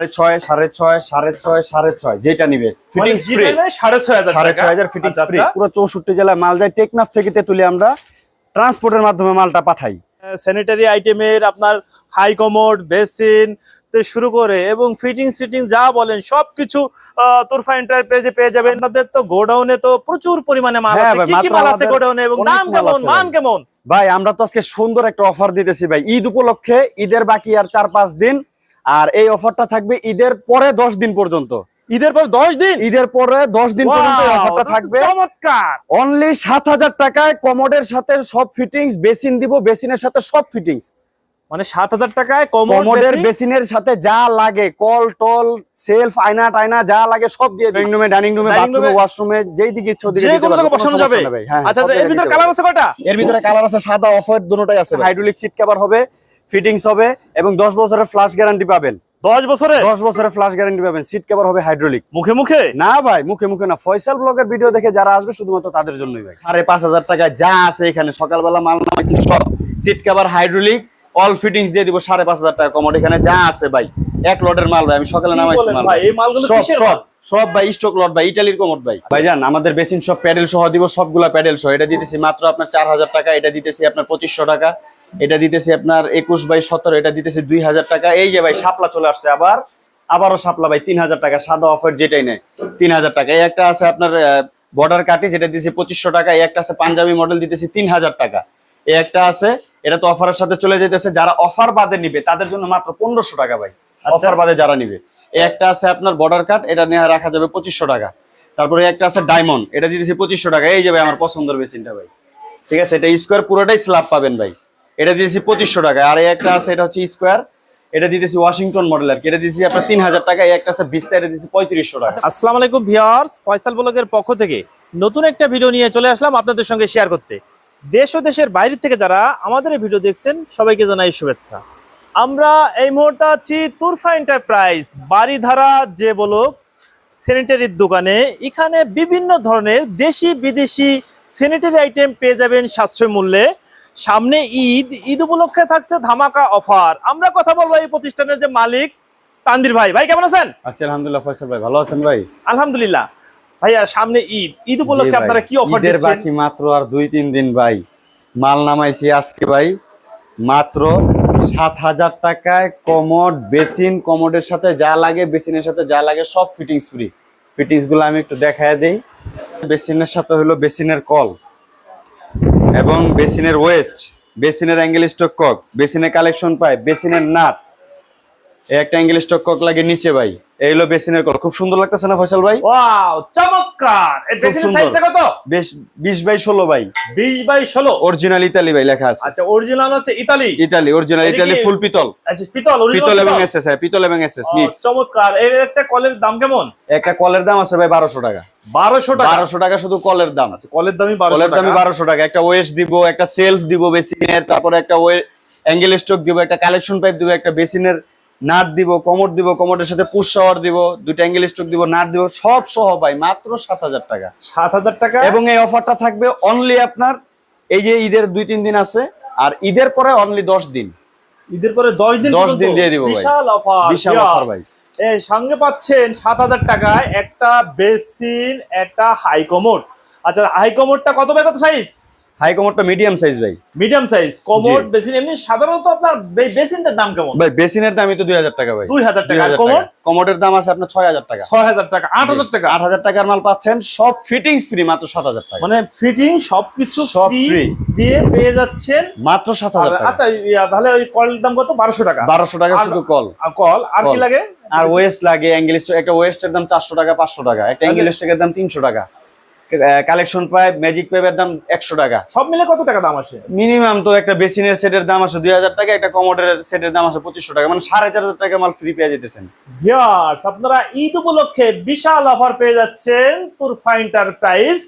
সাড়ে ছয় সাড়ে ছয় সাড়ে ছয় সাড়ে ছয় যেটা নিবে। ফিটিংস ফ্রি যেটা নেয় সাড়ে ছয় হাজার সাড়ে ছয় হাজার ফিটিংস ফ্রি। পুরো চৌষট্টি জেলায় মাল যায়। টেকনাফ থেকে তুলে আমরা ট্রান্সপোর্টের মাধ্যমে মালটা পাঠাই। স্যানিটারি আইটেমের আপনার হাই কমোড বেসিন শুরু করে এবং ফিটিং সিটিং যা বলেন সবকিছু তুরফা এন্টারপ্রাইজে পেয়ে যাবেন। আপনাদের তো গোডাউনে তো প্রচুর পরিমাণে মাল হ্যাঁ আছে। কি কি মাত্র মাল আছে গোডাউনে এবং দাম কেমন? মান কেমন? ভাই আমরা তো আজকে সুন্দর একটা অফার দিতেছি ভাই। ঈদ উপলক্ষে ঈদের বাকি আর চার পাঁচ দিন আর এই অফারটা থাকবে ঈদের পরে দশ দিন পর্যন্ত। ঈদের পর দশ দিন? ঈদের পরে দশ দিন পর্যন্ত অফারটা থাকবে। চমৎকার! অনলি সাত হাজার টাকায় কমোডের সাথে সব ফিটিংস বেসিন দিব বেসিনের সাথে সব ফিটিংস মানে সাত হাজার টাকায় কমোড কমোডের বেসিনের সাথে যা লাগে কল টল সেলফ আয়না টায়না যা লাগে সব দিয়ে ড্রয়িং রুমে ডাইনিং রুমে বাথরুমে ওয়াশরুমে যেই দিকে ইচ্ছে ওদিকে যে কোনো জায়গায় বসানো যাবে। হ্যাঁ, আচ্ছা আচ্ছা, এর ভিতরে কালার আছে কয়টা এর ভিতরে কালার আছে সাদা অফ হোয়াইট দুটোটাই আছে হাইড্রোলিক সিট কভার হবে। ফিটিংস হবে এবং 10 বছরের ফ্লাশ গ্যারান্টি পাবেন। দশ বছরে 10 বছরের ফ্লাশ গ্যারান্টি পাবেন। সিট কভার হবে হাইড্রোলিক মুখে মুখে? না ভাই মুখে মুখে না। ফয়সাল ব্লগের ভিডিও দেখে যারা আসবে শুধুমাত্র তাদের জন্যই ভাই। সাড়ে পাঁচ হাজার টাকায় যা আছে এখানে সকালবেলা মাল নামাইছি সব। Seat cover hydraulic all fittings দিয়ে দিব সাড়ে পাঁচ হাজার টাকা কমোড এখানে যা আছে ভাই এক লটের মাল ভাই আমি সকালে নামাইছি মাল ভাই, এই মালগুলো সব সব সব ভাই স্টক লট ভাই ইটালির কমোড ভাই ভাই। ভাইজান আমাদের বেসিন সব প্যাডেল সহ দিব সবগুলা প্যাডেল সহ। এটা দিতেছি মাত্র আপনার চার হাজার টাকা এটা দিতেছি আপনার পঁচিশশো টাকা। এটা দিতেছি আপনার একুশ বাই সতেরো এটা দিতেছি দুই হাজার টাকা। এই যে ভাই শাপলা চলে আসছে আবার। আবারও শাপলা ভাই তিন হাজার টাকা। সাদা অফার যেটাই নেয় তিন হাজার টাকা। এই একটা আছে আপনার বর্ডার কাটি যেটা দিতেছি পঁচিশশো টাকা। এই একটা আছে পাঞ্জাবি মডেল দিতেছি তিন হাজার টাকা। এই একটা আছে এটা তো অফারের সাথে চলে যেতেছে যারা অফার বাদে নিবে তাদের জন্য মাত্র পনেরোশো টাকা ভাই। অফার বাদে যারা নিবে। এই একটা আছে আপনার বর্ডার কাট এটা নিয়ে রাখা যাবে পঁচিশশো টাকা। তারপরে একটা আছে ডায়মন্ড এটা দিতেছি পঁচিশশো টাকা। এই যে ভাই আমার পছন্দের বেসিনটা ভাই। ঠিক আছে এটা স্কোয়ার পুরোটাই স্ল্যাব পাবেন ভাই। এটা দিয়েছি পঁচিশশো টাকা। আর একটা আছে, এটা হচ্ছে স্কোয়ার। এটা দিতেছি ওয়াশিংটন মডেল আর কি। এটা দিতেছি আপনার তিন হাজার টাকা একটা আছে বিস্তা এটা দিতেছি পঁয়ত্রিশশো টাকা। আসসালাম আলাইকুম ভিউয়ার্স, ফয়সাল ব্লগের পক্ষ থেকে নতুন একটা ভিডিও নিয়ে চলে আসলাম আপনাদের সঙ্গে শেয়ার করতে। দেশ ও দেশের বাইরে থেকে যারা আমাদের এই ভিডিও দেখছেন, সবাইকে জানাই শুভেচ্ছা। আমরা এই মুহূর্তে আছি তুরফা এন্টারপ্রাইজ বাড়িধারা যে বলুক স্যানিটারির দোকানে। এখানে বিভিন্ন ধরনের দেশি বিদেশি স্যানিটারি আইটেম পেয়ে যাবেন সাশ্রয় মূল্যে সামনে ঈদ ঈদ উপলক্ষে থাকছে ধামাকা অফার। আমরা কথা বলব এই প্রতিষ্ঠানের যে মালিক তান্দির ভাই। ভাই কেমন আছেন? আলহামদুলিল্লাহ ফয়সাল ভাই। ভালো আছেন ভাই? আলহামদুলিল্লাহ। ভাইয়া সামনে ঈদ। ঈদ উপলক্ষে আপনারা কি অফার দিচ্ছেন? বাকি মাত্র আর দুই তিন দিন ভাই। মাল নামাইছি আজকে ভাই। মাত্র সাত হাজার টাকায় কমোড বেসিন কমোডের সাথে যা লাগে বেসিনের সাথে যা লাগে সব ফিটিংস ফ্রি ফিটিংসগুলো আমি একটু দেখায় দেই। বেসিনের সাথে হলো বেসিনের কল। এবং বেসিনের ওয়েস্ট বেসিনের অ্যাঙ্গেল স্টক কক বেসিনের কালেকশন পায় বেসিনের নাট একটা অ্যাঙ্গেল স্টক কক লাগে নিচে ভাই। এই হলো বেসিনের কল খুব সুন্দর লাগতেছে না ফয়সাল ভাই? ওয়াও চমৎকার! এর বেসিনের সাইজটা কত? বেশ বিশ বাই ষোলো ভাই। 20 বাই 16 অরিজিনাল ইতালি ভাই লেখা আছে। আচ্ছা অরিজিনাল হচ্ছে Italy Italy original Italy full পিতল। আচ্ছা পিতল পিতল এবং এসএস হ্যাঁ পিতল এবং এসএস মিক্স চমৎকার। এর একটা কলের দাম কেমন? একটা কলের দাম আছে ভাই বারোশো টাকা। 1200 টাকা? টাকা শুধু কলের দাম। আছে কলের দামই 1200 কলের দামই টাকা। একটা ওয়েস্ট দিব একটা সেলফ দিব বেসিনের তারপরে একটা অ্যাঙ্গেল স্টক দিব একটা কালেকশন পাইপ দিব একটা বেসিনের নাট দিব কমোড দিব কমোডের সাথে পুশ শাওয়ার দিব দুইটা অ্যাঙ্গেল স্ট্রোক দিব নাট দিব সব সহ ভাই মাত্র সাত হাজার টাকা। 7000 টাকা? এবং এই অফারটা থাকবে অনলি আপনার এই যে ঈদের দুই তিন দিন আছে আর ঈদের পরে অনলি দশ দিন। ঈদের পরে 10 দিন 10 পর্যন্ত? দিন দিয়ে দিব ভাই। বিশাল অফার বিশাল offer ভাই। এই সঙ্গে পাচ্ছেন 7000 টাকায় একটা বেসিন একটা হাই কমোড আচ্ছা হাই কমোডটা কত বাই কত সাইজ হাই কমোডটা মিডিয়াম সাইজ ভাই। মিডিয়াম সাইজ কমোড বেসিন এমনি সাধারণত আপনার বে- বেসিনটার দাম কেমন? ভাই বেসিনের দামই তো দুই হাজার টাকা ভাই। 2000 টাকা। আর 2000 কমোড? কমোডের দাম আছে আপনার ছয় হাজার টাকা। 6000 টাকা 8000 টাকা। আট হাজার টাকার মাল পাচ্ছেন সব ফিটিংস ফ্রি মাত্র সাত হাজার টাকা। মানে ফিটিং সবকিছু সব ফ্রি দিয়ে পেয়ে যাচ্ছেন মাত্র সাত হাজার আর টাকা। আচ্ছা তাহলে ওই কলের দাম কত? 1200 টাকা। বারোশো টাকা শুধু কল আর কল আর কি লাগে? আর ওয়েস্ট লাগে অ্যাঙ্গেল একটা ওয়েস্টের দাম চারশো টাকা পাঁচশো টাকা একটা অ্যাঙ্গেল স্টকের দাম তিনশো টাকা। কালেকশন পাইপ ম্যাজিক পাইপের দাম একশো টাকা। সব মিলে কত টাকা দাম আসে? মিনিমাম তো একটা বেসিনের সেটের দাম আছে দুই হাজার টাকা একটা কমোডের সেটের দাম আছে পঁচিশশো টাকা মানে সাড়ে চার হাজার টাকা মাল ফ্রি পেয়ে যেতেছেন। আপনারা ঈদ উপলক্ষে বিশাল অফার পেয়ে যাচ্ছেন তুরফা এন্টারপ্রাইজ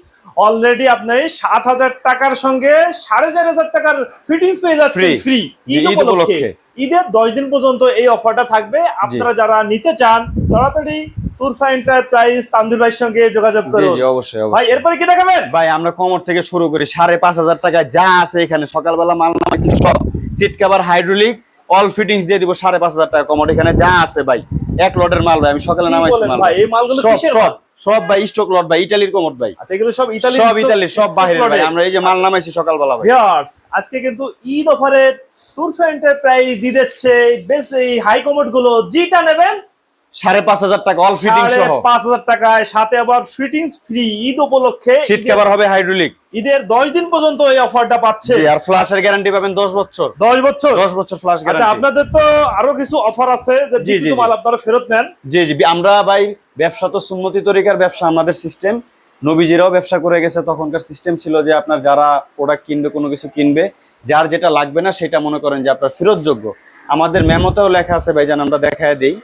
অলরেডি আপনি সাত হাজার টাকার সঙ্গে সাড়ে চার হাজার টাকার ফিটিংস পেয়ে যাচ্ছেন ফ্রি ঈদ উপলক্ষে। ঈদের দশ দিন পর্যন্ত এই অফারটা থাকবে। আপনারা যারা নিতে চান তাড়াতাড়ি তুরফা এন্টারপ্রাইজ তান্দুর ভাইয়ের সঙ্গে যোগাযোগ করুন। জি অবশ্যই ভাই এরপরে কি দেখাবেন? ভাই আমরা কমর থেকে শুরু করি। সাড়ে পাঁচ হাজার টাকা যা আছে এখানে সকালবেলা মাল সব seat cover hydraulic all fittings দিয়ে দিব সাড়ে পাঁচ হাজার টাকা কমর। এখানে যা আছে ভাই এক লটের মাল ভাই আমি সকালে নামাইছি মাল ভাই এই মালগুলো কিসের মাল? সব ভাই স্টক লট ভাই ইটালির কমোড ভাই। আচ্ছা এগুলো সব ইতালি সব ইতালি সব ভাই। আমরা এই যে মাল নামাইছি সকালবেলা ভাই। ভিউয়ার্স আজকে কিন্তু ঈদ অফারে তুরফা এন্টারপ্রাইজ দিয়ে দিচ্ছে। বেশ এই হাই কমোডগুলো যেটা নেবেন। সাড়ে পাঁচ হাজার টাকা অল ফিটিং সহ। পাঁচ হাজার টাকায় সাথে আবার ফিটিংস ফ্রি ঈদ উপলক্ষে সিট কভার হবে হাইড্রোলিক ঈদের দশ দিন পর্যন্ত এই অফারটা পাচ্ছে। আর ফ্ল্যাশের গ্যারান্টি পাবেন দশ বছর। দশ বছর? দশ বছর ফ্ল্যাশ আচ্ছা গ্যারান্টি আপনাদের তো আরও কিছু অফার আছে যে জি, জি, বিক্রিত জি। মাল আপনারা ফেরত নেন। জি জি আমরা ভাই ব্যবসা তো সুন্নতি তরিকার ব্যবসা আমাদের সিস্টেম নবীজিরাও ব্যবসা করে গেছে তখনকার সিস্টেম ছিল যে আপনার যারা প্রোডাক্ট কিনবে কোনো কিছু কিনবে যার যেটা লাগবে না সেটা মনে করেন যে আপনার ফেরতযোগ্য। আমাদের মেমোতেও লেখা আছে ভাইজান আমরা দেখায় দেই।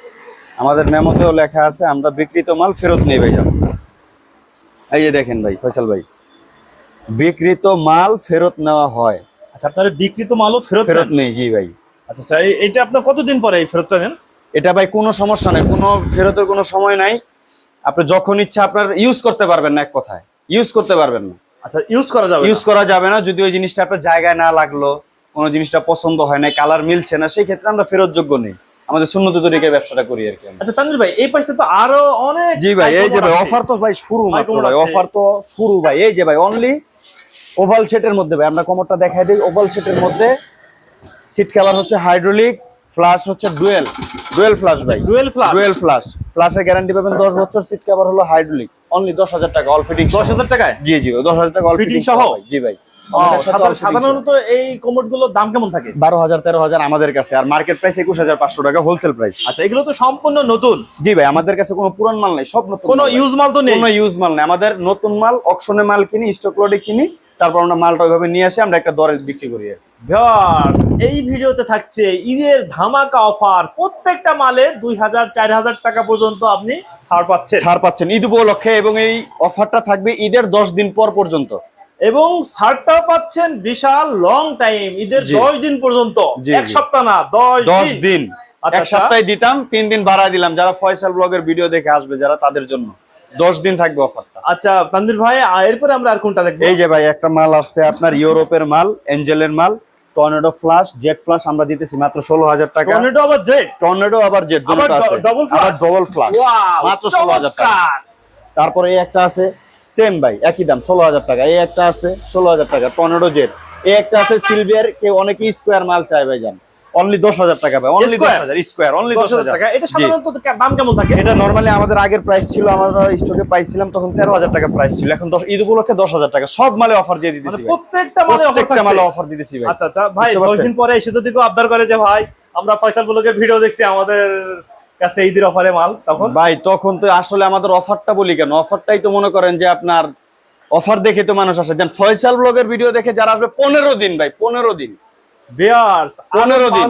আমাদের মেমোতেও লেখা আছে আমরা বিক্রিত মাল ফেরত নেই ভাইজান এই যে দেখেন ভাই ফয়সাল ভাই। বিক্রিত মাল ফেরত নেওয়া হয়। আচ্ছা আপনারা বিক্রিত মালও ফেরত ফেরত নেই জি ভাই। আচ্ছা আচ্ছা এই- এইটা আপনার কতদিন পরে এই ফেরতটা নেন? এটা ভাই কোনো সমস্যা নেই কোনো ফেরতের কোনো সময় নাই। আপনি যখন ইচ্ছা আপনার ইউজ করতে পারবেন না এক কথায়। ইউজ করতে পারবেন না। আচ্ছা ইউজ করা যাবে ইউজ করা যাবে না যদি ওই জিনিসটা আপনার জায়গায় না লাগল কোনো জিনিসটা পছন্দ হয় না কালার মিলছে না সেই ক্ষেত্রে আমরা ফেরত যোগ্য নেই। আমাদের শূন্য তরিকায় ব্যবসাটা করি আর কি আচ্ছা তানভীর ভাই এই পাশে তো আরও অনেক জি ভাই এই যে ভাই অফার তো ভাই শুরু ভাই অফার তো শুরু ভাই। এই যে ভাই অনলি ওভাল সেটের মধ্যে ভাই আমরা কোমরটা দেখাই দিই ওভাল সেটের মধ্যে সিট কালার হচ্ছে হাইড্রোলিক ফ্লাশ হচ্ছে ডুয়েল ডুয়েল ফ্লাশ ভাই। ডুয়েল ফ্লাশ ডুয়েল ফ্লাশ ফ্লাশের গ্যারান্টি পাবেন দশ বছর সিট কভার হলো হাইড্রোলিক অনলি দশ হাজার টাকা অল ফিটিং দশ হাজার টাকায়? জি জি দশ হাজার টাকা অল ফিটিং সহ? সহ? জি ভাই। সাধারণত এই কোমোডগুলোর দাম কেমন থাকে? বারো হাজার তেরো হাজার আমাদের কাছে আর মার্কেট প্রাইস একুশ হাজার পাঁচশো টাকা হোলসেল প্রাইস আচ্ছা এগুলো তো সম্পূর্ণ নতুন। জি ভাই আমাদের কাছে কোনো পুরান মাল নাই সব নতুন কোনো ইউজ মাল তো নেই। কোনো ইউজ মাল নেই। আমাদের নতুন মাল অকশনে মাল কিনি স্টক লটে কিনি তারপর আমরা মালটা ওইভাবে নিয়ে আসি আমরা একটা দরে বিক্রি করি। ভিউয়ার্স এই ভিডিওতে থাকছে ঈদের ধামাকা অফার প্রত্যেকটা মালে দুই হাজার চার হাজার টাকা পর্যন্ত আপনি ছাড় পাচ্ছেন। ছাড় পাচ্ছেন। ঈদ উপলক্ষে এবং এই অফারটা থাকবে ঈদের দশ দিন পর পর্যন্ত। এবং ছাড়টাও পাচ্ছেন বিশাল লং টাইম ঈদের দশ দিন পর্যন্ত। এক সপ্তাহ না দশ দশ দিন। আচ্ছা, এক আচ্ছা। সপ্তাহে দিতাম তিন দিন বাড়ায় দিলাম। যারা ফয়সাল ব্লগের ভিডিও দেখে আসবে যারা তাদের জন্য। দশ দিন থাকবে অফারটা। আচ্ছা তানভীর ভাই এরপরে আমরা আর কোনটা দেখব? এই যে ভাই একটা মাল আসছে আপনার ইউরোপের মাল এঞ্জেলের মাল টর্নেডো ফ্লাশ জেট ফ্লাশ আমরা দিতেছি মাত্র ষোলো হাজার টাকা। টর্নেডো আবার জেট টর্নেডো আবার জেট ডবল ফ্লাশ? মাত্র ষোলো হাজার টাকা। তারপরে এই একটা আছে সেম ভাই একই দাম ষোলো হাজার টাকা। এই একটা আছে ষোলো হাজার টাকা টর্নেডো জেট এই একটা আছে সিলভিয়ার কেউ অনেকে স্কোয়ার মাল চায় ভাই জান। অনলি দশ হাজার টাকা ভাই অনলি দশ হাজার স্কোয়ার অনলি দশ দশ হাজার হাজার। টাকা। এটা সাধারণত দাম কেমন থাকে? এটা নর্মালি আমাদের আগের প্রাইস ছিল আমরা স্টকে পাইছিলাম তখন তেরো হাজার টাকা প্রাইস ছিল। এখন দশ ঈদ উপলক্ষে দশ হাজার টাকা। সব মালে অফার দিয়ে মানে দিতেছি। প্রত্যেকটা মালে অফার প্রত্যেকটা মালে অফার দিতেছি ভাই। আচ্ছা আচ্ছা। ভাই দশ দিন পরে এসে যদি কেউ আবদার করে যে ভাই আমরা ফয়সাল ভিডিও দেখছি আমাদের কাছে ঈদের অফারে মাল তখন? ভাই তখন তো আসলে আমাদের অফারটা বলি কেন? অফারটাই তো মনে করেন যে আপনার অফার দেখে তো মানুষ আসে। যেন ফয়সাল ব্লগের ভিডিও দেখে যারা আসবে পনেরো দিন ভাই পনেরো দিন। বিয়ার্স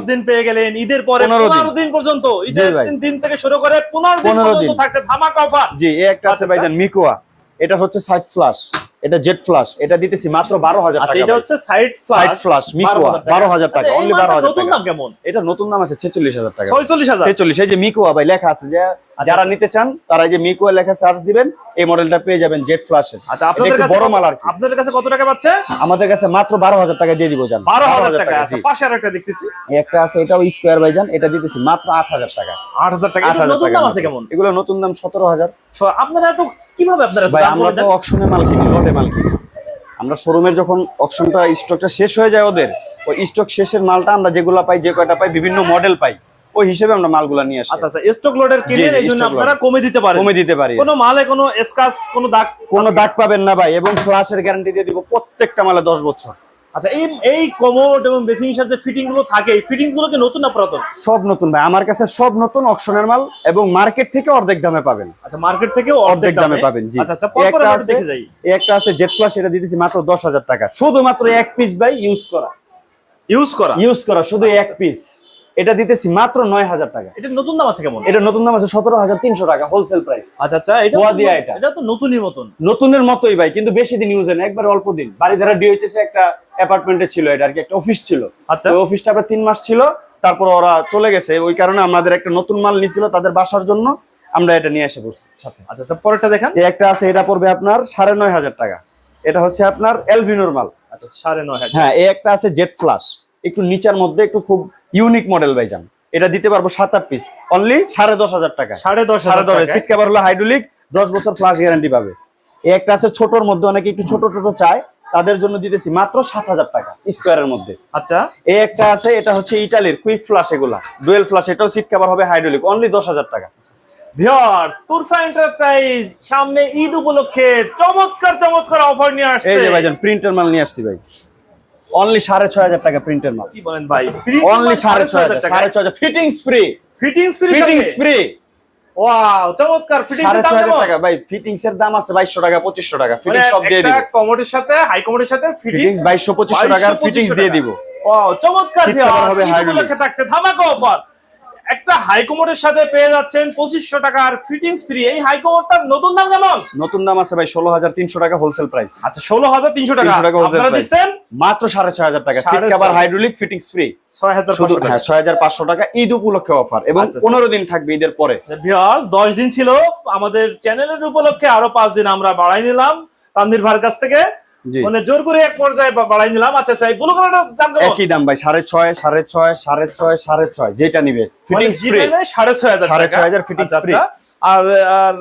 দিন। পেয়ে গেলেন ঈদের পরে পনেরো দিন। পর্যন্ত। ঈদের। দিন থেকে শুরু করে পনেরো দিন পর্যন্ত থাকছে ধামাকা অফার। জি এই একটা আছে আচ্ছা, ভাইজান মিকুয়া। এটা হচ্ছে সাইড ফ্লাশ। এটা জেট ফ্লাশ এটা দিতেছি মাত্র বারো হাজার আচ্ছা টাকা এটা হচ্ছে সাইড Side flash, মিকুয়া, 12,000 টাকা, only 12,000 নতুন টাকা। দাম কেমন? এটা নতুন দাম আছে ছেচল্লিশ হাজার টাকা। ছয়চল্লিশ হাজার? ছেচল্লিশ এই যে মিকুয়া ভাই লেখা আছে যে আচ্ছা, যারা নিতে চান তারা এই যে মিকুয়া লেখা সার্চ দিবেন এই মডেলটা পেয়ে যাবেন জেট ফ্লাশের আচ্ছা আপনাদের কাছে বড় মাল আর আপনাদের কাছে কত টাকা পাচ্ছে? আমাদের কাছে মাত্র বারো হাজার টাকা দিয়ে দিব জান। বারো হাজার টাকা জি। আচ্ছা পাশে আর একটা দেখতেছি। এই একটা আছে এটাও স্কোয়ার ভাইজান এটা দিতেছি মাত্র আট হাজার টাকা। আট হাজার টাকা হাজার নতুন টাকা দাম আছে কেমন? এগুলো নতুন দাম সতেরো হাজার। আপনারা এত কীভাবে আপনারা ভাই আমরা তো অকশনে মাল কিনি লটে মাল কিনি আমরা শোরুমের যখন অপশনটা স্টকটা শেষ হয়ে যায় ওদের ওই স্টক শেষের মালটা আমরা যেগুলো পাই যে কয়টা পাই বিভিন্ন মডেল পাই ওই হিসেবে আমরা মালগুলা নিয়ে আসি। আচ্ছা আচ্ছা স্টক লোডের কিনেন এই জন্য আপনারা কমে দিতে পারেন। কমে দিতে পারি। কোনো মালে কোনো স্কাচ কোনো দাগ কোনো দাগ পাবেন না ভাই এবং ফ্লাশের গ্যারান্টি দিয়ে দিব প্রত্যেকটা মালে দশ বছর। আচ্ছা এই এই কমোড এবং বেসিং সাথে ফিটিংগুলো থাকে এই ফিটিংসগুলো কি নতুন না পুরাতন? সব নতুন ভাই। আমার কাছে সব নতুন অকশনের মাল এবং মার্কেট থেকে অর্ধেক দামে পাবেন। আচ্ছা মার্কেট থেকেও অর্ধেক দামে পাবেন জি। আচ্ছা আচ্ছা পরপর আমরা দেখে যাই। এই একটা আছে জেড প্লাস এটা দিতেছি মাত্র দশ হাজার টাকা। শুধুমাত্র এক পিস ভাই ইউজ করা। ইউজ করা? ইউজ করা শুধু এক পিস এটা দিতেছি মাত্র নয় হাজার টাকা। এটা নতুন দাম আছে কেমন? এটা নতুন দাম আছে সতেরো হাজার তিনশো টাকা হোলসেল প্রাইস আচ্ছা আচ্ছা এটা দিয়া এটা। এটা তো নতুনই মতন। নতুনের মতোই ভাই কিন্তু বেশি দিন ইউজ হয় না একবার অল্প দিন। বাড়ি ধারা ডিওএইচএস একটা অ্যাপার্টমেন্টে ছিল এটা আর কি একটা অফিস ছিল। আচ্ছা। ওই অফিসটা আপনার তিন মাস ছিল তারপর ওরা চলে গেছে। ওই কারণে আমাদের একটা নতুন মাল নিছিল তাদের বাসার জন্য আমরা এটা নিয়ে এসে পড়ছি। সাথে। আচ্ছা আচ্ছা পরেরটা দেখান। এই একটা আছে এটা পড়বে আপনার সাড়ে নয় হাজার টাকা। এটা হচ্ছে আপনার এলভিনোর মাল। আচ্ছা সাড়ে নয় হাজার। হ্যাঁ এই একটা আছে জেট ফ্লাশ একটু নিচার মধ্যে একটু খুব ইউনিক মডেল ভাইজান। এটা দিতে পারব সাত আট পিস অনলি সাড়ে দশ হাজার টাকা। সাড়ে দশ সাড়ে হাজার দশ সিট কভার হলো হাইড্রোলিক দশ বছর প্লাস গ্যারান্টি পাবে। এই একটা আছে ছোটর মধ্যে অনেকে একটু ছোট ছোট চায়। তাদের জন্য দিতেছি মাত্র সাত হাজার টাকা স্কোয়ারের মধ্যে। আচ্ছা। এই একটা আছে এটা হচ্ছে ইটালির কুইক ফ্লাশ এগুলা। ডুয়েল ফ্লাশ এটাও সিট কভার হবে হাইড্রোলিক অনলি দশ হাজার টাকা। ভিউয়ার্স তুরফা এন্টারপ্রাইজ সামনে ঈদ উপলক্ষে চমৎকার চমৎকার অফার নিয়ে এই আসছে। যে ভাইজান প্রিন্টার মাল নিয়ে আসছি ভাই। অনলি সাড়ে ছয় হাজার টাকা প্রিন্টের মাল। কি বলেন ভাই? অনলি সাড়ে ছয় হাজার সাড়ে ছয় হাজার। Fittings free fittings free fittings free wow চমৎকার। ফিটিংস এর দাম টাকা। ভাই ফিটিংস এর দাম আছে টাকা টাকা। ফিটিং সব দিয়ে একটা দিব। কমোডের সাথে হাই কমোডের সাথে ফিটিংস টাকা দিয়ে দিব। ওয়াও চমৎকার হবে থাকছে ধামাকা অফার একটা হাইকমোডের সাথে পেয়ে যাচ্ছেন পঁচিশশো টাকার ফিটিংস ফ্রি এই হাইকমোডটার নতুন দাম কেমন? নতুন দাম আছে ভাই ষোলো হাজার তিনশো টাকা হোলসেল প্রাইস আচ্ছা ষোলো হাজার তিনশো টাকা। 300 টাকা wholesale আপনারা দিচ্ছেন? মাত্র সাড়ে ছয় হাজার টাকা সিট কভার ছয়। হাইড্রোলিক ফিটিংস ফ্রি ছয় হাজার পাঁচশো টাকা। হ্যাঁ ছয় হাজার পাঁচশো টাকা ঈদ উপলক্ষে অফার এবং আচ্ছা, আচ্ছা। পনেরো দিন থাকবে ঈদের পরে। ভিউয়ার্স দশ দিন ছিল। আমাদের চ্যানেলের উপলক্ষে আরও পাঁচ দিন আমরা বাড়াই নিলাম। তানভীর ভাইয়ের কাছ থেকে মানে জোর করে এক পর্যায়ে বাড়াই নিলাম। আচ্ছা আচ্ছা ব্লু কালারটার দাম কেমন? একই দাম ভাই সাড়ে ছয় সাড়ে ছয় সাড়ে ছয় সাড়ে ছয় যেটা নিবে। ফিটিংস ফ্রি আচ্ছা। আর আর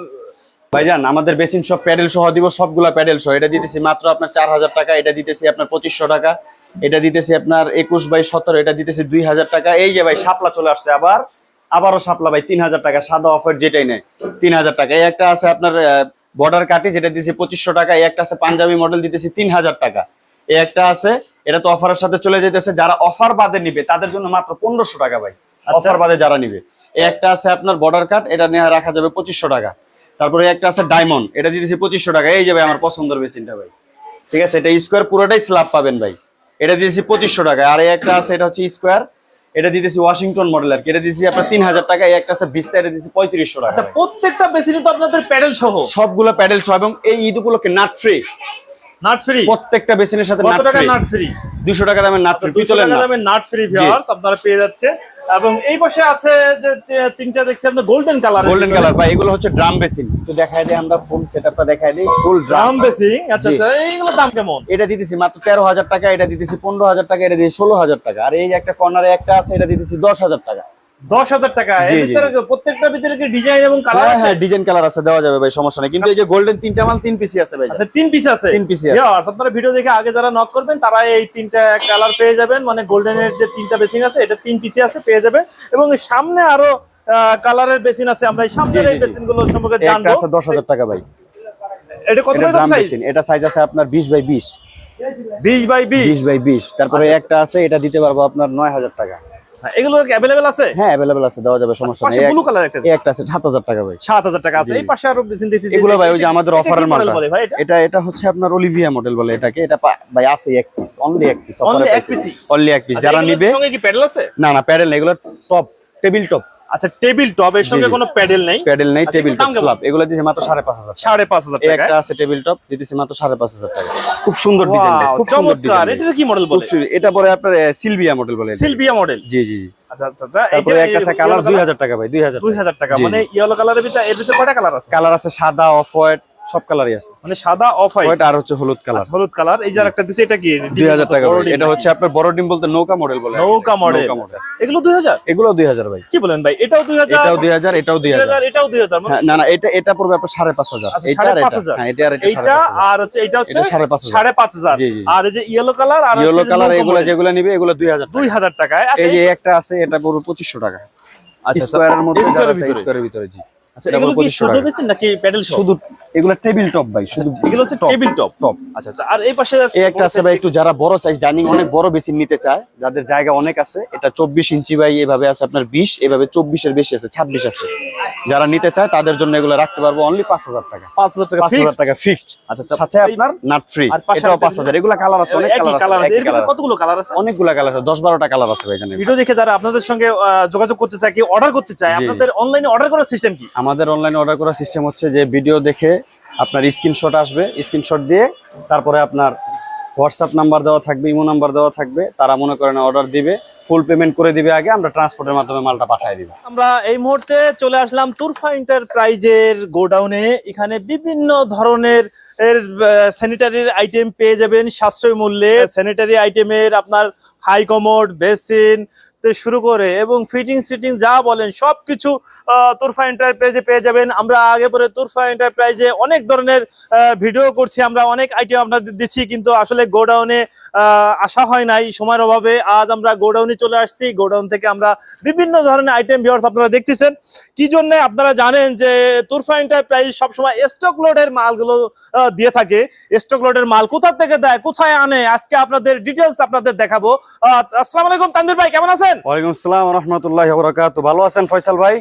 ভাইজান আমাদের বেসিন সব প্যাডেল সহ দিব সবগুলা প্যাডেল সহ। এটা দিতেছি মাত্র আপনার চার হাজার টাকা এটা দিতেছি আপনার পঁচিশশো টাকা এটা দিতেছি আপনার একুশ বাই সতেরো এটা দিতেছি দুই হাজার টাকা। এই যে ভাই শাপলা চলে আসছে আবার আবারও শাপলা ভাই তিন হাজার টাকা সাদা অফার যেটাই নেয় তিন হাজার টাকা। এই একটা আছে আপনার বর্ডার কাটি যেটা দিতেছি পঁচিশশো টাকা এই একটা আছে পাঞ্জাবি মডেল দিতেছি তিন হাজার টাকা। এই একটা আছে এটা তো অফারের সাথে চলে যেতেছে যারা অফার বাদে নিবে তাদের জন্য মাত্র পনেরোশো টাকা ভাই। অফার বাদে যারা নিবে। এই একটা আছে আপনার বর্ডার কাট এটা নিয়ে রাখা যাবে পঁচিশশো টাকা। তারপরে একটা আছে ডায়মন্ড এটা দিতেছি পঁচিশশো টাকা। এই যাবে আমার পছন্দের মেশিনটা ভাই। ঠিক আছে? এটা স্কোয়ার পুরোটাই স্ল্যাব পাবেন ভাই। এটা দিতেছি পঁচিশশো টাকা। আর এই একটা আছে এটা হচ্ছে স্কোয়ার এটা দিতেছি ওয়াশিংটন মডেল আর কি। এটা দিতেছি আপনার তিন হাজার টাকা একটা আছে বিস্তা এটা দিতেছি পঁয়ত্রিশশো টাকা। আচ্ছা প্রত্যেকটা বেসিনে তো আপনাদের প্যাডেল সহ? সবগুলো প্যাডেল সহ এবং এই ঈদ উপলক্ষে নাট ফ্রি নাট ফ্রি প্রত্যেকটা বেসিনের সাথে কত নাট টাকা ফ্রি নাট ফ্রি দুশো টাকা দামের নাট ফ্রি তুই দুশো চলেন টাকা দামের নাট ফ্রি ভিউয়ার্স আপনারা পেয়ে যাচ্ছে এবং এই পাশে আছে যে তিনটা দেখছি আপনার গোল্ডেন কালার গোল্ডেন কালার ভাই এগুলো হচ্ছে ড্রাম বেসিন তো দেখাই দিই আমরা ফুল সেটআপটা দেখাই দিই ফুল ড্রাম ড্রাম বেসিং আচ্ছা। আচ্ছা এইগুলোর দাম কেমন? এটা দিতেছি মাত্র তেরো হাজার টাকা এটা দিতেছি পনেরো হাজার টাকা এটা দিতেছি ষোলো হাজার টাকা। আর এই একটা কর্নারে একটা আছে এটা দিতেছি দশ হাজার টাকা। দশ হাজার টাকা। এর জি, জি, ভিতরে প্রত্যেকটার ভিতরে কি ডিজাইন এবং কালার হ্যাঁ আছে? হ্যাঁ ডিজাইন কালার আছে দেওয়া যাবে ভাই সমস্যা নেই। কিন্তু এই যে গোল্ডেন তিনটা মাল তিন পিসি আছে ভাই। আচ্ছা তিন পিস আছে? তিন piece আছে। Viewers, আপনারা ভিডিও দেখে আগে যারা নক করবেন তারা এই তিনটা কালার পেয়ে যাবেন। মানে গোল্ডেনের যে তিনটা বেসিং আছে এটা তিন পিসে আছে পেয়ে যাবেন। এবং সামনে আরও কালারের বেসিন আছে আমরা এই সামনের এই বেসিনগুলো সম্পর্কে জানব। টাকা ভাই। এটা কত এটা বাই কত সাইজ এটা সাইজ আছে আপনার বিশ বাই বিশ। বিশ বাই বিশ? বাই বিশ। তারপরে আচ্ছা, একটা আছে এটা দিতে পারব আপনার নয় হাজার টাকা। এগুলো অ্যাভেলেবেল আছে? হ্যাঁ অ্যাভেলেবেল আছে দেওয়া যাবে সমস্যা নেই। ব্লু কালার একটা এই একটা আছে সাত হাজার টাকা ভাই। সাত হাজার টাকা আছে। এই পাশে আরও বেসিন দেখতেছি এগুলো ভাই ওই যে আমাদের অফারের model মালটা। বলে ভাই এটা? এটা এটা হচ্ছে আপনার অলিভিয়া মডেল বলে এটাকে। এটা ভাই আছে এক পিস অনলি এক পিস Only এক piece অনলি এক পিস যারা এগুলোর সঙ্গে কি প্যাডেল আছে? না না প্যাডেল এগুলো টপ টেবিল টপ আচ্ছা টেবিল টপ এর সঙ্গে কোনো প্যাডেল নেই? প্যাডেল নেই টেবিল টপ? স্ল্যাব এগুলো মাত্র সাড়ে পাঁচ সাড়ে পাঁচ টাকা। একটা আছে টেবিল টপ দিতেছি মাত্র সাড়ে পাঁচ হাজার টাকা। খুব সুন্দর ডিজাইন খুব চমৎকার। এটা কি মডেল বলে? এটা পরে আপনার সিলভিয়া মডেল বলে। সিলভিয়া মডেল জি জি জি। আচ্ছা আচ্ছা আচ্ছা তারপরে একটা আছে কালার দুই হাজার টাকা ভাই দুই হাজার দুই হাজার টাকা মানে ইয়েলো কালারের ভিতরে এর ভিতরে কয়টা কালার আছে? কালার আছে সাদা অফ হোয়াইট সব কালারই আছে। মানে সাদা অফ হোয়াইট। আর হচ্ছে হলুদ কালার। হলুদ কালার। এই যে একটা দিছে এটা কি? দুই হাজার টাকা বড় এটা হচ্ছে আপনার বড় ডিম বলতে নৌকা মডেল বলে নৌকা মডেল এগুলো দুই হাজার? এগুলো দুই হাজার ভাই। কি বলেন ভাই? এটাও দুই হাজার? এটাও দুই হাজার এটাও দুই দুই হাজার হাজার এটাও দুই হাজার। মানে হ্যাঁ, না না এটা এটা পড়বে আপনার সাড়ে পাঁচ হাজার। আচ্ছা, এটা আর এটা। হ্যাঁ এটা আর এটা এইটা আর হচ্ছে এটা হচ্ছে এটা সাড়ে পাঁচ হাজার। সাড়ে পাঁচ হাজার। জি, জি, জি। আর এই যে ইয়েলো কালার আর ইয়েলো কালার এগুলো যেগুলো নিবে এগুলো দুই হাজার দুই হাজার টাকায়। আচ্ছা, এই যে একটা আছে এটা পুরো পঁচিশশো টাকা। আচ্ছা, স্কোয়ারের মধ্যে। স্কোয়ারের ভিতরে। জি। আচ্ছা এগুলো কি শুধু টাকা। নাকি প্যাডেল শুধু এগুলো টেবিল টপ ভাই শুধু এগুলো হচ্ছে টেবিল টপ টপ আচ্ছা আচ্ছা আর এই পাশে এই একটা আছে ভাই একটু যারা বড় সাইজ ডাইনিং অনেক বড় বেশি নিতে চায় যাদের জায়গা অনেক আছে এটা চব্বিশ ইঞ্চি বাই এভাবে আছে আপনার বিশ এভাবে চব্বিশের বেশি আছে যারা নিতে চায় তাদের জন্য এগুলো রাখতে পারব অনলি পাঁচ হাজার টাকা। পাঁচ হাজার টাকা পাঁচ হাজার fixed। টাকা ফিক্সড আচ্ছা আচ্ছা সাথে আপনার নাট ফ্রি এটাও এগুলো কালার আছে অনেক কালার আছে এর কতগুলো কালার আছে? অনেকগুলো কালার আছে দশ বারোটা কালার আছে ভাই জানেন ভিডিও দেখে যারা আপনাদের সঙ্গে যোগাযোগ করতে চায় কি অর্ডার করতে চায় আপনাদের অনলাইনে অর্ডার করার সিস্টেম কি? আমাদের অনলাইনে অর্ডার করার সিস্টেম হচ্ছে যে ভিডিও দেখে আপনার স্ক্রিনশট আসবে স্ক্রিনশট দিয়ে তারপরে আপনার হোয়াটসঅ্যাপ নাম্বার দেওয়া থাকবে ইমো নাম্বার দেওয়া থাকবে তারা মনে করেন অর্ডার দিবে ফুল পেমেন্ট করে দিবে আগে আমরা ট্রান্সপোর্টের মাধ্যমে মালটা পাঠিয়ে দিব। আমরা এই মুহূর্তে চলে আসলাম তুরফা এন্টারপ্রাইজের গোডাউনে এখানে বিভিন্ন ধরনের এর স্যানিটারির আইটেম পেয়ে যাবেন সাশ্রয় মূল্যে। স্যানিটারি আইটেমের আপনার হাই কমোড বেসিন শুরু করে এবং ফিটিং সিটিং যা বলেন সবকিছু আহ, তুরফা এন্টারপ্রাইজে পেয়ে যাবেন। আমরা আগে পরে তুরফা এন্টারপ্রাইজে অনেক ধরনের ভিডিও করছি, আমরা অনেক আইটেম আপনাদের দিচ্ছি, কিন্তু আসলে গোডাউনে আসা হয় নাই সময়ের অভাবে। আজ আমরা গোডাউনে চলে আসছি। গোডাউন থেকে আমরা বিভিন্ন ধরনের আইটেম ভিউয়ার্স আপনারা দেখতেছেন। কি জন্য আপনারা জানেন যে তুরফা এন্টারপ্রাইজ সবসময় স্টক লোডের মালগুলো দিয়ে থাকে। স্টক লোডের মাল কোথা থেকে দেয়, কোথায় আনে, আজকে আপনাদের ডিটেলস আপনাদের দেখাবো। আসসালামু আলাইকুম, তানভীর ভাই, কেমন আছেন? ওয়ালাইকুম আসসালাম, রহমতুল্লাহ ভালো আছেন ফয়সাল ভাই?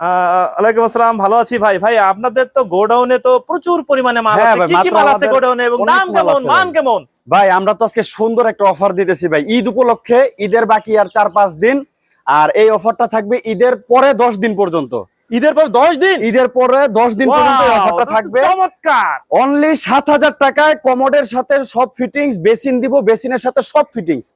আহ, ওয়ালাইকুম আসসালাম। ভালো আছি ভাই। ভাই আপনাদের তো গোডাউনে তো প্রচুর পরিমাণে মাল হ্যাঁ আছে। কি কি মাল আছে গোডাউনে এবং দাম কেমন? মান। কেমন? ভাই আমরা তো আজকে সুন্দর একটা অফার দিতেছি ভাই। ঈদ উপলক্ষে ঈদের বাকি আর চার পাঁচ দিন। আর এই অফারটা থাকবে ঈদের পরে দশ দিন পর্যন্ত। ঈদের পর দশ দিন? ঈদের পরে দশ দিন পর্যন্ত অফারটা থাকবে। চমৎকার! অনলি সাত হাজার টাকায় কমোডের সাথে সব ফিটিংস বেসিন দিব বেসিনের সাথে সব ফিটিংস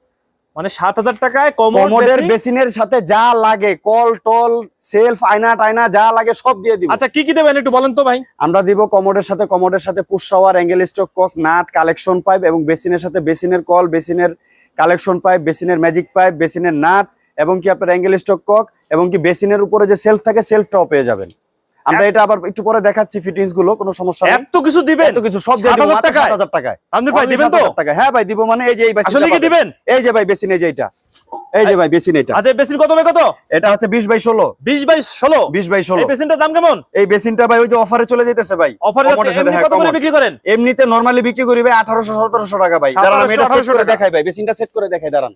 মানে সাত হাজার টাকায় কমোড কমোডের বেসিনের সাথে যা লাগে কল টল সেলফ আয়না টায়না যা লাগে সব দিয়ে দিব। আচ্ছা কি কি দেবেন একটু বলেন তো ভাই? আমরা দিব কমোডের সাথে কমোডের সাথে push shower angle stock cock nut collection pipe এবং বেসিনের সাথে বেসিনের কল বেসিনের কালেকশন পাইপ বেসিনের ম্যাজিক পাইপ বেসিনের নাট এবং কি আপনার অ্যাঙ্গেল স্টক কক এবং কি বেসিনের উপরে যে সেলফ থাকে সেলফটাও পেয়ে যাবেন। আমরা এটা আবার একটু পরে দেখাচ্ছি ফিটিংসগুলো কোনো সমস্যা নেই। এত কিছু দিবেন? এত কিছু সব দিয়ে 7,000 মাত্র টাকায়? 7,000 টাকায়। তানভীর ভাই দিবেন তো? 7,000 টাকায়। হ্যাঁ ভাই দিব মানে এই যে এই বেসিনটা আসলে কি দিবেন? এই যে ভাই বেসিন এই যে এটা। এই যে ভাই বেসিন এটা। আচ্ছা বেসিন কত বাই কত? এটা হচ্ছে বিশ বাই ষোলো। বিশ বাই ষোলো? বিশ বাই ষোলো। এই বেসিনটার দাম কেমন? এই বেসিনটা ভাই ওই যে অফারে চলে যেতেছে ভাই। অফারে সাথে, হ্যাঁ, কত করে বিক্রি করেন? এমনিতে নরমালি বিক্রি করি ভাই আঠারোশো সতেরোশো টাকা ভাই। দাঁড়ান আমি এটা সেট করে দেখাই ভাই বেসিনটা সেট করে দেখাই দাঁড়ান।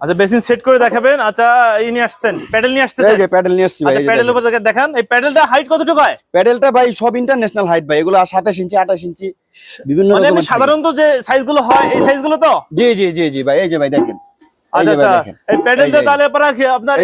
আচ্ছা বেসিন সেট করে দেখাবেন। আচ্ছা এই নিয়ে আসছেন। প্যাডেল নিয়ে এই যে প্যাডেল নিয়ে আসছি ভাই আচ্ছা প্যাডেল। উপর থেকে দেখান এই প্যাডেলটা হাইট কতটুকু হয়? প্যাডেলটা ভাই সব ইন্টারন্যাশনাল হাইট ভাই। এগুলো সাতাশ ইঞ্চি আঠাশ ইঞ্চি বিভিন্ন মানে সাধারণত যে সাইজগুলো হয় এই সাইজগুলো তো? জি জি জি জি ভাই এই যে ভাই দেখেন। আচ্ছা আচ্ছা। এই তাহলে আপনার।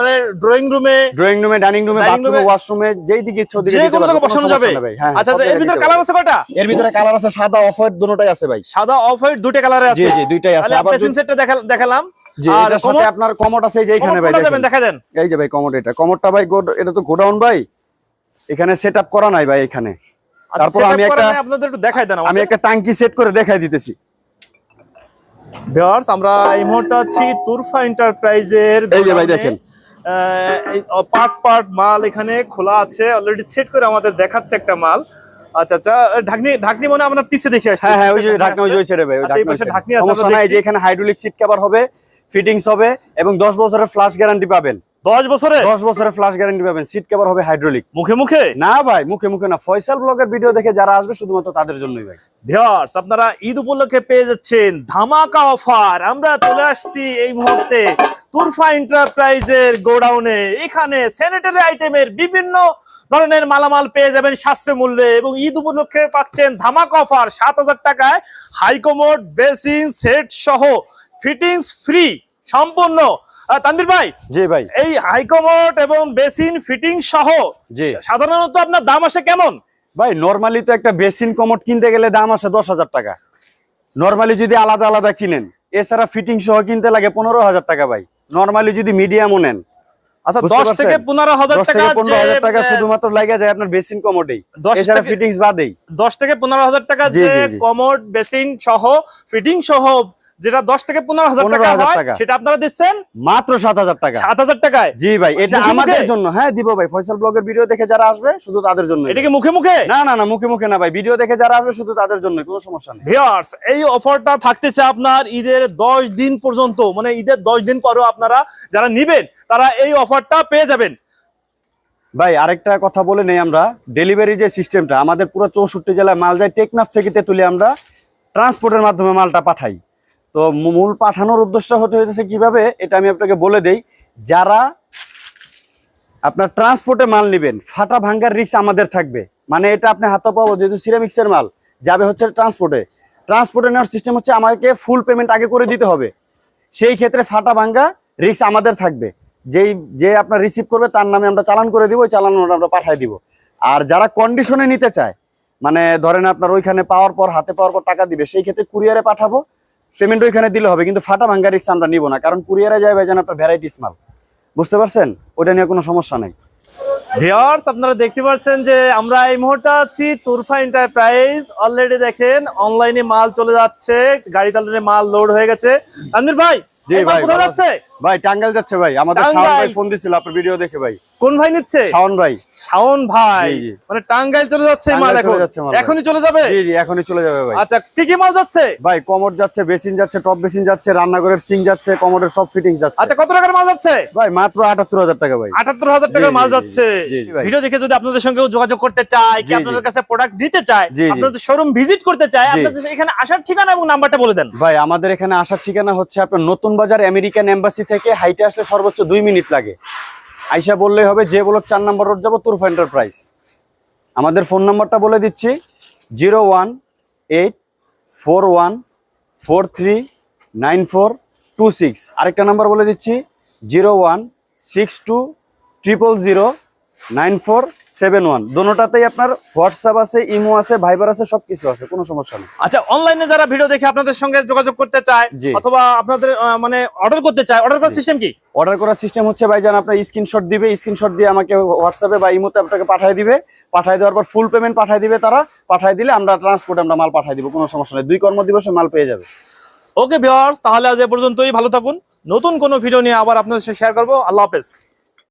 মানে ড্রয়িং রুমে ড্রয়িং রুমে ডাইনিং রুমে Dining বাথরুমে ওয়াশরুমে যেই দিকে ইচ্ছে ওদিকে যে কোনো জায়গায় বসানো যাবে। নেই ভাই। হ্যাঁ, আচ্ছা আচ্ছা, এর ভিতরে কালার আছে কয়টা? এর ভিতরে কালার আছে সাদা অফ হোয়াইট দুটোটাই আছে ভাই। সাদা অফ হোয়াইট দুটো কালারে আছে। জি জি দুইটাই আছে। তাহলে আবার সেটটা দেখালাম। আর এটার সাথে কমোড? আপনার কমোড আছে এই যে এখানে ভাই দেখেন। দেখা দেন। এই যে ভাই কমোড এটা। কমোডটা ভাই গোড- এটা তো গোডাউন ভাই। এখানে সেট আপ করা নাই ভাই এখানে। আচ্ছা, তারপর আমি একটা- আপনাদের একটু দেখাই দেন আমি একটা টাঙ্কি সেট করে দেখাই দিতেছি। ভিউয়ার্স আমরা এই মুহূর্তে আছি তুরফা এন্টারপ্রাইজের এই যে ভাই দেখেন। পার্ট পার্ট মাল এখানে খোলা আছে। অলরেডি সেট করে আমাদের দেখাচ্ছে একটা মাল। আচ্ছা আচ্ছা ঢাকনি ঢাকনি মনে আপনার পিছে দেখে আসছে। হ্যাঁ হ্যাঁ ওই যে ঢাকনা ওই যে এ ভাই ওই আচ্ছা, ঢাকনা আছে, সমস্যা নাই যে এখানে হাইড্রোলিক সিট কভার হবে। ফিটিংস হবে এবং 10 বছরের ফ্লাশ গ্যারান্টি পাবেন। দশ বছরে 10 বছরের ফ্লাশ গ্যারান্টি পাবেন। সিট কভার হবে হাইড্রোলিক মুখে মুখে? না ভাই মুখে মুখে না। ফয়সাল ব্লগের ভিডিও দেখে যারা আসবে শুধুমাত্র তাদের জন্যই ভাই। ভিউয়ার্স আপনারা ঈদ উপলক্ষে পেয়ে যাচ্ছেন ধামাকা অফার আমরা চলে আসছি এই মুহূর্তে তুরফা এন্টারপ্রাইজের গোডাউনে। এখানে স্যানিটারি আইটেমের বিভিন্ন ধরনের মালামাল পেয়ে যাবেন সাশ্রয় মূল্যে এবং ঈদ উপলক্ষে পাচ্ছেন ধামাকা অফার সাত হাজার টাকায় হাইকমোড বেসিন সেট সহ ফিটিংস ফ্রি সম্পূর্ণ। তানভীর ভাই জি ভাই। এই হাইকমোড এবং বেসিন ফিটিং সহ। সাধারণত আপনার দাম আসে কেমন? ভাই নরমালি তো একটা বেসিন কমোড কিনতে গেলে দাম আছে দশ হাজার টাকা। নরমালি যদি আলাদা আলাদা কিনেন এছাড়া ফিটিং সহ কিনতে লাগে পনেরো হাজার টাকা ভাই। নরমালি যদি মিডিয়ামও নেন। আচ্ছা বুঝতে দশ পারছেন? থেকে পনেরো হাজার দশ টাকা থেকে পনেরো যে, হাজার টাকা শুধুমাত্র লাগে যায় আপনার বেসিন কমোডেই দশ এছাড়া ফিটিংস বাদেই। দশ থেকে পনেরো হাজার টাকা যে। কমোড বেসিন সহ ফিটিং সহ যেটা দশ থেকে পনেরো হাজার টাকা টাকা। সেটা আপনারা দিচ্ছেন? মাত্র সাত হাজার টাকা। সাত হাজার টাকায়? জি ভাই এটা? আমাদের জন্য। হ্যাঁ দিব ভাই ফয়সাল ব্লগের ভিডিও দেখে যারা আসবে শুধু তাদের জন্য। এটা কি মুখে মুখে? না না না মুখে মুখে না ভাই ভিডিও দেখে যারা আসবে শুধু তাদের জন্য কোনো সমস্যা নেই। ভিউয়ার্স এই অফারটা থাকতেছে আপনার ঈদের দশ দিন পর্যন্ত মানে ঈদের দশ দিন পরেও আপনারা যারা নিবেন তারা এই অফারটা পেয়ে যাবেন। ভাই আরেকটা কথা বলে নেই আমরা। ডেলিভারি যে সিস্টেমটা আমাদের পুরো চৌষট্টি জেলায় মাল যায় টেকনাফ থেকে তুলে আমরা ট্রান্সপোর্টের মাধ্যমে মালটা পাঠাই। তো মূল পাঠানোর উদ্দেশ্য হতে হয়েছে কীভাবে? এটা আমি আপনাকে বলে দেই। যারা আপনার ট্রান্সপোর্টে মাল নেবেন, ফাটা ভাঙ্গার রিক্স আমাদের থাকবে। মানে এটা আপনি হাতে পাবো, যেহেতু সিরামিক্সের মাল, যাবে হচ্ছে ট্রান্সপোর্টে ট্রান্সপোর্টে নেওয়ার সিস্টেম হচ্ছে আমাকে ফুল পেমেন্ট আগে করে দিতে হবে। সেই ক্ষেত্রে ফাটা ভাঙ্গা রিক্স আমাদের থাকবে। যেই, যে আপনার রিসিভ করবে, তার নামে আমরা চালান করে দিব, ওই চালান আমরা পাঠিয়ে দিব। আর যারা কন্ডিশনে নিতে চায় মানে ধরেন আপনার ওইখানে পাওয়ার পর, হাতে পাওয়ার পর টাকা দিবে, সেই ক্ষেত্রে কুরিয়ারে পাঠাবো। পেমেন্ট ওইখানে দিলে হবে, কিন্তু ফাটা ভাঙ্গা রিক্স আমরা নিব না, কারণ কুরিয়ারে যায় যেন আপনার ভ্যারাইটিস মাল বুঝতে পারছেন? ওটা নিয়ে কোনো সমস্যা নেই। ভিওর্স আপনারা দেখতে পাচ্ছেন যে আমরা এই মুহূর্তে আছি তুরফা এন্টারপ্রাইজ অলরেডি দেখেন অনলাইনে মাল চলে যাচ্ছে, গাড়ি তালে মাল লোড হয়ে গেছে। তানভীর ভাই জি ভাই, কোথায় যাচ্ছে? ভাই টাঙ্গাইল যাচ্ছে ভাই। আমাদের শাওন ভাই ফোন দিছিল আপনার ভিডিও দেখে ভাই। কোন ভাই নিচ্ছে? শাওন ভাই। শাওন ভাই। জি, জি। মানে টাঙ্গাইল চলে যাচ্ছে মাল এখন। ভাই। এখনই চলে যাবে? জি জি এখনই চলে যাবে ভাই। আচ্ছা কি কি মাল যাচ্ছে? ভাই কমোড যাচ্ছে বেসিন যাচ্ছে টপ বেসিন যাচ্ছে রান্নাঘরের সিং যাচ্ছে কমোডের সব ফিটিং যাচ্ছে। আচ্ছা কত টাকার মাল যাচ্ছে? ভাই মাত্র আটাত্তর হাজার টাকা ভাই। আটাত্তর হাজার টাকার জি, মাল যাচ্ছে। ভিডিও দেখে যদি আপনাদের সঙ্গে যোগাযোগ করতে চায় কি জি, জি। আপনাদের কাছে প্রোডাক্ট নিতে চায়। আপনাদের শোরুম ভিজিট করতে চায় আপনাদের এখানে আসার ঠিকানা এবং নাম্বারটা বলে দেন। ভাই আমাদের এখানে আসার ঠিকানা হচ্ছে আপনার নতুন বাজার আমেরিকান এম্বাসি থেকে হাইটে আসলে সর্বোচ্চ দুই মিনিট লাগে। আইসা বললেই হবে, যে বলো চার নম্বর রোড যাব, তুরফ এন্টারপ্রাইজ। আমাদের ফোন নাম্বারটা বলে দিচ্ছি, zero one eight four one four three nine four two six. আরেকটা নাম্বার বলে দিচ্ছি, zero one six two triple zero nine four seven one. দোনোটাতেই আপনার হোয়াটসঅ্যাপ আছে ইমো আছে ভাইবার আছে সব কিছু আছে কোনো সমস্যা নেই। আচ্ছা অনলাইনে যারা ভিডিও দেখে আপনাদের সঙ্গে যোগাযোগ করতে চায়। অথবা আপনাদের মানে অর্ডার করতে চায় অর্ডার করার সিস্টেম কি? অর্ডার করার সিস্টেম হচ্ছে ভাইজান আপনার স্ক্রিনশট দিবে স্ক্রিনশট দিয়ে আমাকে হোয়াটসঅ্যাপে বা ইমোতে আপনাকে পাঠিয়ে দিবে। পাঠিয়ে দেওয়ার পর ফুল পেমেন্ট পাঠিয়ে দিবে তারা। পাঠিয়ে দিলে আমরা ট্রান্সপোর্টে আমরা মাল পাঠিয়ে দিব কোনো সমস্যা নেই। দুই কর্মদিবসে মাল পেয়ে যাবে। ওকে তাহলে আজ এ পর্যন্তই ভালো থাকুন। নতুন কোনো ভিডিও নিয়ে আবার আপনাদের সাথে শেয়ার করব। আল্লাহ হাফেজ।